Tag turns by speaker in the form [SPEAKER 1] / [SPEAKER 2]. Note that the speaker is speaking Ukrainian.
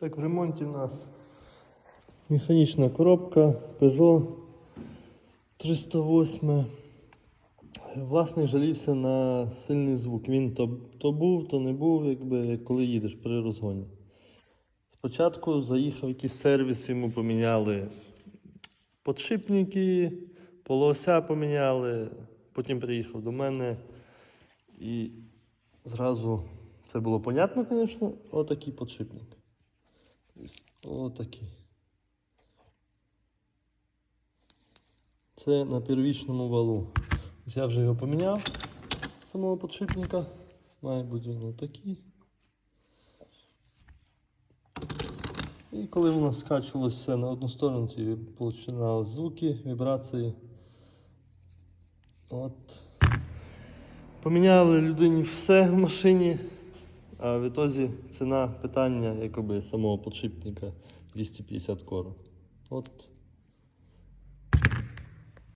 [SPEAKER 1] Так, в ремонті у нас механічна коробка Peugeot 308. Власник жалівся на сильний звук. Він то, то був, то не був, якби коли їдеш при розгоні. Спочатку заїхав якийсь сервіс, йому поміняли подшипники, полуося поміняли. Потім приїхав до мене і зразу це було понятно, звісно, отакий подшипник. Отакий. Це на первічному валу. Я вже його поміняв, самого подшипника. Має бути він отакий. І коли нас скачувалось все на одну сторону, ці починали звуки, вібрації. От. Поміняли людині все в машині, а в ітозі ціна питання якоби самого подшипника 250 кору. От